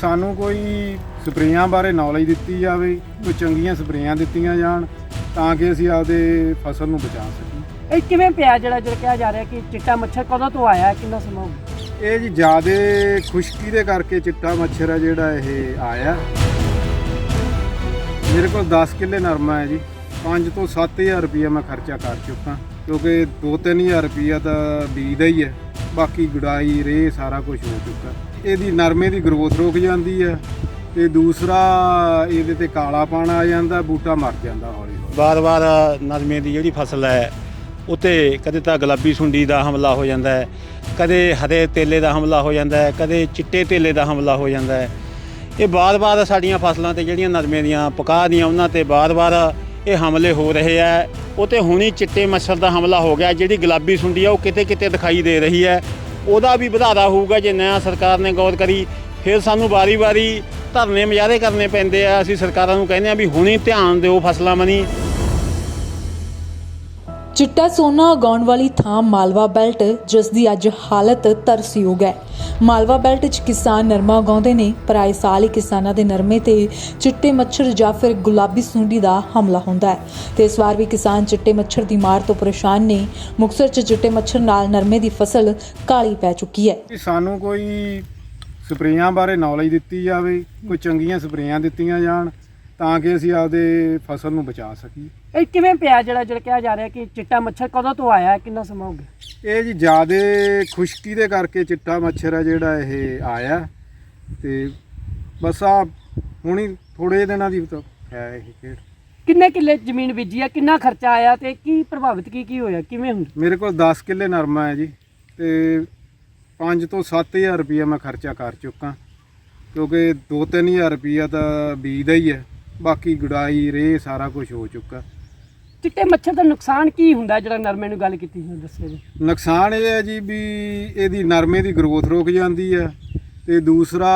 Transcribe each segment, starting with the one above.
ਸਾਨੂੰ ਕੋਈ ਸਪਰੇਆਂ ਬਾਰੇ ਨੌਲੇਜ ਦਿੱਤੀ ਜਾਵੇ ਕੋਈ ਚੰਗੀਆਂ ਸਪਰੇਆਂ ਦਿੱਤੀਆਂ ਜਾਣ ਤਾਂ ਕਿ ਅਸੀਂ ਆਪਦੇ ਫਸਲ ਨੂੰ ਬਚਾ ਸਕੀਏ। ਇਹ ਕਿਵੇਂ ਪਿਆ ਜਿਹੜਾ ਜਿਹੜਾ ਕਿਹਾ ਜਾ ਰਿਹਾ ਕਿ ਚਿੱਟਾ ਮੱਛਰ ਕਦੋਂ ਤੋਂ ਆਇਆ ਹੈ? ਕਿੰਨਾ ਸਮਾਂ ਹੋ ਗਿਆ? ਇਹ ਜੀ ਜਿਆਦੇ ਖੁਸ਼ਕੀ ਦੇ ਕਰਕੇ ਚਿੱਟਾ ਮੱਛਰ ਹੈ ਜਿਹੜਾ ਇਹ ਆਇਆ। ਮੇਰੇ ਕੋਲ 10 ਕਿੱਲੇ ਨਰਮਾ ਹੈ ਜੀ। 5 ਤੋਂ 7000 ਰੁਪਏ ਮੈਂ ਖਰਚਾ ਕਰ ਚੁੱਕਾ ਕਿਉਂਕਿ 2-3000 ਰੁਪਏ ਤਾਂ ਬੀਜ ਦਾ ਹੀ ਹੈ। ਬਾਕੀ ਗੁਡਾਈ ਰੇ ਸਾਰਾ ਕੁਝ ਹੋ ਚੁੱਕਾ। ਇਹਦੀ ਨਰਮੇ ਦੀ ਗਰੋਥ ਰੁਕ ਜਾਂਦੀ ਹੈ ਤੇ ਦੂਸਰਾ ਇਹਦੇ ਤੇ ਕਾਲਾ ਪਾਣ ਆ ਜਾਂਦਾ, ਬੂਟਾ ਮਰ ਜਾਂਦਾ ਹੌਲੀ ਹੌਲੀ। ਵਾਰ-ਵਾਰ ਨਰਮੇ ਦੀ ਜਿਹੜੀ ਫਸਲ ਹੈ, ਉਤੇ ਕਦੇ ਤਾਂ ਗੁਲਾਬੀ ਸੁੰਡੀ ਦਾ ਹਮਲਾ ਹੋ ਜਾਂਦਾ ਹੈ, ਕਦੇ ਹਰੇ ਤੇਲੇ ਦਾ ਹਮਲਾ ਹੋ ਜਾਂਦਾ ਹੈ, ਕਦੇ ਚਿੱਟੇ ਤੇਲੇ ਦਾ ਹਮਲਾ ਹੋ ਜਾਂਦਾ ਹੈ। ਇਹ ਬਾਰ-ਬਾਰ ਸਾਡੀਆਂ ਫਸਲਾਂ ਤੇ ਜਿਹੜੀਆਂ ਨਰਮੇ ਦੀਆਂ ਪਕਾ ਦੀਆਂ, ਉਹਨਾਂ ਤੇ ਬਾਰ-ਬਾਰ ਇਹ ਹਮਲੇ ਹੋ ਰਹੇ ਹੈ। ਉਹ ਤੇ ਹੁਣੀ ਚਿੱਟੇ ਮੱਛਰ ਦਾ ਹਮਲਾ ਹੋ ਗਿਆ, ਜਿਹੜੀ ਗੁਲਾਬੀ ਸੁੰਡੀ ਆ, ਉਹ ਕਿਤੇ-ਕਿਤੇ ਦਿਖਾਈ ਦੇ ਰਹੀ ਹੈ। ਉਹਦਾ ਵੀ ਵਧਾਰਾ ਹੋਊਗਾ ਜੇ ਨया ਸਰਕਾਰ ਨੇ ਗੌਰ ਕਰੀ। ਫਿਰ ਸਾਨੂੰ ਵਾਰੀ-ਵਾਰੀ ਧਰਨੇ ਮੁਜ਼ਾਹਰੇ ਕਰਨੇ ਪੈਂਦੇ ਆ। ਅਸੀਂ ਸਰਕਾਰਾਂ ਨੂੰ ਕਹਿੰਦੇ ਆ ਵੀ ਹੁਣੀ ਧਿਆਨ ਦਿਓ ਫਸਲਾਂ ਬਣੀ। ਚਿੱਟਾ ਸੋਨਾ ਉਗਾਉਣ ਵਾਲੀ ਥਾਂ ਮਾਲਵਾ ਬੈਲਟ, ਜਿਸ ਦੀ ਅੱਜ ਹਾਲਤ ਤਰਸਯੋਗ ਹੈ। ਮਾਲਵਾ ਬੈਲਟ 'ਚ ਕਿਸਾਨ ਨਰਮਾ ਉਗਾਉਂਦੇ ਨੇ, ਪਰ ਆਏ ਸਾਲ ਹੀ ਕਿਸਾਨਾਂ ਦੇ ਨਰਮੇ ਤੇ ਚਿੱਟੇ ਮੱਛਰ ਜਾਂ ਫਿਰ ਗੁਲਾਬੀ ਸੁੰਡੀ ਦਾ ਹਮਲਾ ਹੁੰਦਾ ਹੈ। ਤੇ ਇਸ ਵਾਰ ਵੀ ਕਿਸਾਨ ਚਿੱਟੇ ਮੱਛਰ ਦੀ ਮਾਰ ਤੋਂ ਪਰੇਸ਼ਾਨ ਨੇ। ਮੁਕਤਸਰ 'ਚ ਚਿੱਟੇ ਮੱਛਰ ਨਾਲ ਨਰਮੇ ਦੀ ਫਸਲ ਕਾਲੀ ਪੈ ਚੁੱਕੀ ਹੈ। ਕਿ ਸਾਨੂੰ ਕੋਈ ਸਪਰੇਆਂ ਬਾਰੇ ਨੌਲੇਜ ਦਿੱਤੀ ਜਾਵੇ, ਕੋਈ ਚੰਗੀਆਂ ਸਪਰੇਆਂ ਦਿੱਤੀਆਂ ਜਾਣ ਤਾਂ ਕਿ ਅਸੀਂ ਆਪਦੇ ਫਸਲ ਨੂੰ ਬਚਾ ਸਕੀਏ। ਇਹ ਕਿਵੇਂ ਪਿਆ ਜਿਹੜਾ ਜਿਹੜਾ ਕਿਹਾ ਜਾ ਰਿਹਾ ਕਿ ਚਿੱਟਾ ਮੱਛਰ ਕਦੋਂ ਤੋਂ ਆਇਆ ਹੈ? ਕਿੰਨਾ ਸਮਾਂ ਹੋ ਗਿਆ? ਇਹ ਜੀ ਜਿਆਦੇ ਖੁਸ਼ਕੀ ਦੇ ਕਰਕੇ ਚਿੱਟਾ ਮੱਛਰ ਹੈ ਜਿਹੜਾ ਇਹ ਆਇਆ। ਤੇ ਬਸ ਆ ਹੁਣੀ ਥੋੜੇ ਦਿਨਾਂ ਦੀ ਤਾਂ ਹੈ ਇਹ ਖੇਡ। ਕਿੰਨੇ ਕਿੱਲੇ ਜ਼ਮੀਨ ਬੀਜੀ ਆ ਕਿੰਨਾ ਖਰਚਾ ਆਇਆ ਤੇ ਕੀ ਪ੍ਰਭਾਵਿਤ ਕੀ ਕੀ ਹੋਇਆ ਕਿਵੇਂ ਹੁੰਦਾ? ਮੇਰੇ ਕੋਲ 10 ਕਿੱਲੇ ਨਰਮਾ ਹੈ ਜੀ ਤੇ 5 ਤੋਂ 7000 ਰੁਪਏ ਮੈਂ ਖਰਚਾ ਕਰ ਚੁੱਕਾ। ਕਿਉਂਕਿ 2-3000 ਰੁਪਏ ਤਾਂ ਬੀਜ ਦਾ ਹੀ ਹੈ। ਬਾਕੀ ਗੁਡਾਈ ਰੇ ਸਾਰਾ ਕੁਝ ਹੋ ਚੁੱਕਾ। ਚਿੱਟੇ ਮੱਛਰ ਦਾ ਨੁਕਸਾਨ ਕੀ ਹੁੰਦਾ ਜਿਹੜਾ ਨਰਮੇ ਨੂੰ ਗੱਲ ਕੀਤੀ ਸੀ ਦੱਸਿਓ ਜੀ ਨੁਕਸਾਨ ਇਹ ਹੈ ਜੀ ਵੀ ਇਹਦੀ ਨਰਮੇ ਦੀ ਗਰੋਥ ਰੁਕ ਜਾਂਦੀ ਹੈ ਤੇ ਦੂਸਰਾ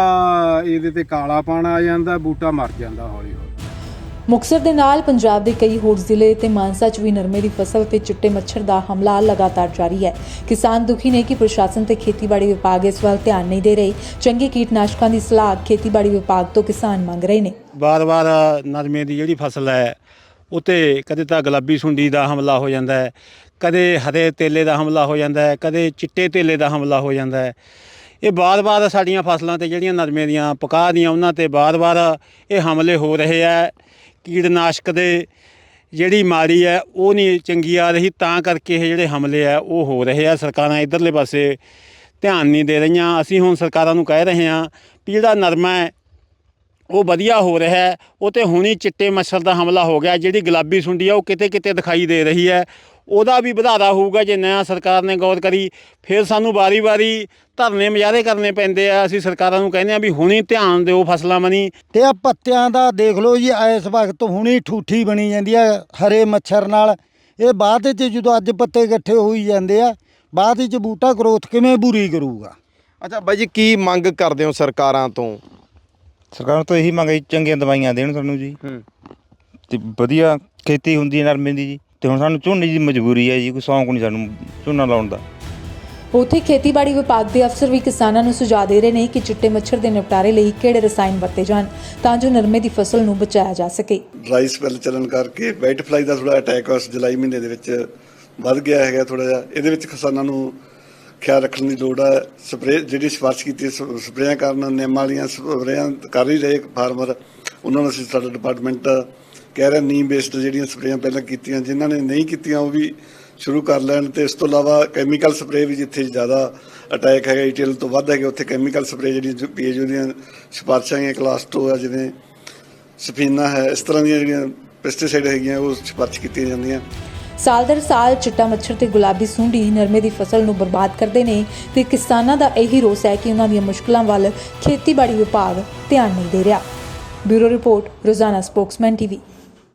ਇਹਦੇ ਤੇ ਕਾਲਾ ਪਾਣਾ ਆ ਜਾਂਦਾ ਬੂਟਾ ਮਰ ਜਾਂਦਾ ਹੌਲੀ ਹੌਲੀ ਮੁਕਤਸਰ ਦੇ ਨਾਲ ਪੰਜਾਬ ਦੇ ਕਈ ਹੋਰ ਜ਼ਿਲ੍ਹੇ ਤੇ ਮਾਨਸਾ 'ਚ ਵੀ ਨਰਮੇ ਦੀ ਫਸਲ ਤੇ ਚਿੱਟੇ ਮੱਛਰ ਦਾ ਹਮਲਾ ਲਗਾਤਾਰ ਜਾਰੀ ਹੈ। ਕਿਸਾਨ ਦੁਖੀ ਨੇ ਕਿ ਪ੍ਰਸ਼ਾਸਨ ਤੇ ਖੇਤੀਬਾੜੀ ਵਿਭਾਗ ਇਸ ਵੱਲ ਧਿਆਨ ਨਹੀਂ ਦੇ ਰਹੇ। ਚੰਗੇ ਕੀਟਨਾਸ਼ਕਾਂ ਦੀ ਸਲਾਹ ਖੇਤੀਬਾੜੀ ਵਿਭਾਗ ਤੋਂ ਕਿਸਾਨ ਮੰਗ ਰਹੇ ਨੇ। ਵਾਰ-ਵਾਰ ਨਰਮੇ ਦੀ ਜਿਹੜੀ ਫਸਲ ਹੈ ਉਤੇ ਕਦੇ ਤਾਂ ਗੁਲਾਬੀ ਸੁੰਡੀ ਦਾ ਹਮਲਾ ਹੋ ਜਾਂਦਾ ਹੈ, ਕਦੇ ਹਰੇ ਤੇਲੇ ਦਾ ਹਮਲਾ ਹੋ ਜਾਂਦਾ ਹੈ, ਕਦੇ ਚਿੱਟੇ ਤੇਲੇ ਦਾ ਹਮਲਾ ਹੋ ਜਾਂਦਾ ਹੈ। ਇਹ ਬਾਰ-ਬਾਰ ਸਾਡੀਆਂ ਫਸਲਾਂ ਤੇ ਜਿਹੜੀਆਂ ਨਰਮੇ ਦੀਆਂ, ਪਕਾ ਦੀਆਂ, ਉਹਨਾਂ ਤੇ ਬਾਰ-ਬਾਰ ਇਹ ਹਮਲੇ ਹੋ ਰਹੇ ਹੈ। ਕੀਟਨਾਸ਼ਕ ਦੇ ਜਿਹੜੀ ਮਾਰੀ ਹੈ, ਉਹ ਨਹੀਂ ਚੰਗੀ ਆ ਰਹੀ। ਤਾਂ ਕਰਕੇ ਇਹ ਜਿਹੜੇ ਹਮਲੇ ਆ ਉਹ ਹੋ ਰਹੇ ਆ। ਸਰਕਾਰਾਂ ਇਧਰਲੇ ਪਾਸੇ ਧਿਆਨ ਨਹੀਂ ਦੇ ਰਹੀਆਂ। ਅਸੀਂ ਹੁਣ ਸਰਕਾਰਾਂ ਨੂੰ ਕਹਿ ਰਹੇ ਹਾਂ ਵੀ ਜਿਹੜਾ ਨਰਮਾ ਹੈ ਉਹ ਵਧੀਆ ਹੋ ਰਿਹਾ ਹੈ। ਉਹ ਤੇ ਹੁਣੀ ਚਿੱਟੇ ਮੱਛਰ ਦਾ ਹਮਲਾ ਹੋ ਗਿਆ। ਜਿਹੜੀ ਗੁਲਾਬੀ ਸੁੰਡੀ ਆ ਉਹ ਕਿਤੇ ਕਿਤੇ ਦਿਖਾਈ ਦੇ ਰਹੀ ਹੈ। ਉਹਦਾ ਵੀ ਵਧਾਰਾ ਹੋਊਗਾ ਜੇ ਨया ਸਰਕਾਰ ਨੇ ਗੌਰ ਕਰੀ। ਫਿਰ ਸਾਨੂੰ ਵਾਰੀ-ਵਾਰੀ ਧਰਨੇ ਮੁਜ਼ਾਹਰੇ ਕਰਨੇ ਪੈਂਦੇ ਆ। ਅਸੀਂ ਸਰਕਾਰਾਂ ਨੂੰ ਕਹਿੰਦੇ ਆ ਵੀ ਹੁਣੀ ਧਿਆਨ ਦਿਓ ਫਸਲਾਂ ਮਨੀ। ਤੇ ਆ ਪੱਤਿਆਂ ਦਾ ਦੇਖ ਲਓ ਜੀ ਇਸ ਵਕਤ ਹੁਣੀ ਠੂਠੀ ਬਣੀ ਜਾਂਦੀ ਆ ਹਰੇ ਮੱਛਰ ਨਾਲ। ਇਹ ਬਾਅਦ ਵਿੱਚ ਜਦੋਂ ਅੱਜ ਪੱਤੇ ਇਕੱਠੇ ਹੋਈ ਜਾਂਦੇ ਆ ਬਾਅਦ ਵਿੱਚ ਬੂਟਾ ਗਰੋਥ ਕਿਵੇਂ ਬੁਰੀ ਕਰੂਗਾ? ਅੱਛਾ ਬਾਈ ਜੀ ਕੀ ਮੰਗ ਕਰਦੇ ਹੋ ਸਰਕਾਰਾਂ ਤੋਂ? ਸਰਕਾਰ ਤੋਂ ਇਹੀ ਮੰਗ ਹੈ ਜੀ, ਚੰਗੀਆਂ ਦਵਾਈਆਂ ਦੇਣ ਸਾਨੂੰ ਜੀ। ਹੂੰ। ਤੇ ਵਧੀਆ ਖੇਤੀ ਹੁੰਦੀ ਹੈ ਨਰਮੇ ਦੀ ਜੀ। ਤੇ ਹੁਣ ਸਾਨੂੰ ਝੋਨੇ ਦੀ ਮਜਬੂਰੀ ਹੈ ਜੀ ਕੋਈ ਸ਼ੌਂਕ ਨਹੀਂ ਸਾਨੂੰ ਝੋਨਾ ਲਾਉਣ ਦਾ। ਉੱਥੇ ਖੇਤੀਬਾੜੀ ਵਿਭਾਗ ਦੇ ਅਫਸਰ ਵੀ ਕਿਸਾਨਾਂ ਨੂੰ ਸੁਝਾਅ ਦੇ ਰਹੇ ਨੇ ਕਿ ਚਿੱਟੇ ਮੱਛਰ ਦੇ ਨਿਪਟਾਰੇ ਲਈ ਕਿਹੜੇ ਰਸਾਇਣ ਵਰਤੇ ਜਾਣ ਤਾਂ ਜੋ ਨਰਮੇ ਦੀ ਫਸਲ ਨੂੰ ਬਚਾਇਆ ਜਾ ਸਕੇ। ਡਰਾਈ ਸਪੈਲ ਚੱਲਣ ਕਰਕੇ ਵਾਈਟ ਫਲਾਈ ਦਾ ਥੋੜਾ ਅਟੈਕ ਉਸ ਜੁਲਾਈ ਮਹੀਨੇ ਦੇ ਵਿੱਚ ਵੱਧ ਗਿਆ ਹੈਗਾ ਥੋੜਾ ਜਿਹਾ। ਇਹਦੇ ਵਿੱਚ ਕਿਸਾਨਾਂ ਨੂੰ ਖਿਆਲ ਰੱਖਣ ਦੀ ਲੋੜ ਹੈ ਸਪਰੇ ਜਿਹੜੀ ਸਿਫਾਰਿਸ਼ ਕੀਤੀ, ਸ- ਸਪਰੇਆਂ ਕਰਨ ਨਿਯਮਾਂ ਵਾਲੀਆਂ ਸਪਰੇਆਂ ਕਰ ਹੀ ਰਹੇ ਫਾਰਮਰ। ਉਹਨਾਂ ਨੂੰ ਅਸੀਂ ਸਾਡਾ ਡਿਪਾਰਟਮੈਂਟ ਕਹਿ ਰਿਹਾ ਨੀਮ ਬੇਸਡ ਜਿਹੜੀਆਂ ਸਪਰੇਆਂ ਪਹਿਲਾਂ ਕੀਤੀਆਂ, ਜਿਨ੍ਹਾਂ ਨੇ ਨਹੀਂ ਕੀਤੀਆਂ, ਉਹ ਵੀ ਸ਼ੁਰੂ ਕਰ ਲੈਣ ਤੇ ਇਸ ਤੋਂ ਇਲਾਵਾ ਕੈਮੀਕਲ ਸਪਰੇ ਵੀ ਜਿੱਥੇ ਜ਼ਿਆਦਾ ਅਟੈਕ ਹੈਗਾ ਈਟੀਐਲ ਤੋਂ ਵੱਧ ਹੈਗਾ, ਉੱਥੇ ਕੈਮੀਕਲ ਸਪਰੇ ਜਿਹੜੀ ਪੀਏਯੂ ਦੀਆਂ ਸਿਫਾਰਸ਼ਾਂ ਹੈਗੀਆਂ ਕਲਾਸ 2 ਆ, ਜਿਵੇਂ ਸਫੀਨਾ ਹੈ, ਇਸ ਤਰ੍ਹਾਂ ਦੀਆਂ ਜਿਹੜੀਆਂ ਪੈਸਟੀਸਾਈਡ ਹੈਗੀਆਂ, ਉਹ ਸਿਫਾਰਸ਼ ਕੀਤੀਆਂ ਜਾਂਦੀਆਂ। ਸਾਲ ਦਰ ਸਾਲ ਚਿੱਟਾ ਮੱਛਰ ਤੇ ਗੁਲਾਬੀ ਸੁੰਡੀ ਨਰਮੇ ਦੀ ਫਸਲ ਨੂੰ ਬਰਬਾਦ ਕਰਦੇ ਨੇ ਤੇ ਕਿਸਾਨਾਂ ਦਾ ਇਹੀ ਰੋਸ ਹੈ ਕਿ ਉਹਨਾਂ ਦੀਆਂ ਮੁਸ਼ਕਲਾਂ ਵੱਲ ਖੇਤੀਬਾੜੀ ਵਿਭਾਗ ਧਿਆਨ ਨਹੀਂ ਦੇ ਰਿਹਾ। Bureau report, Rozana Spokesman TV.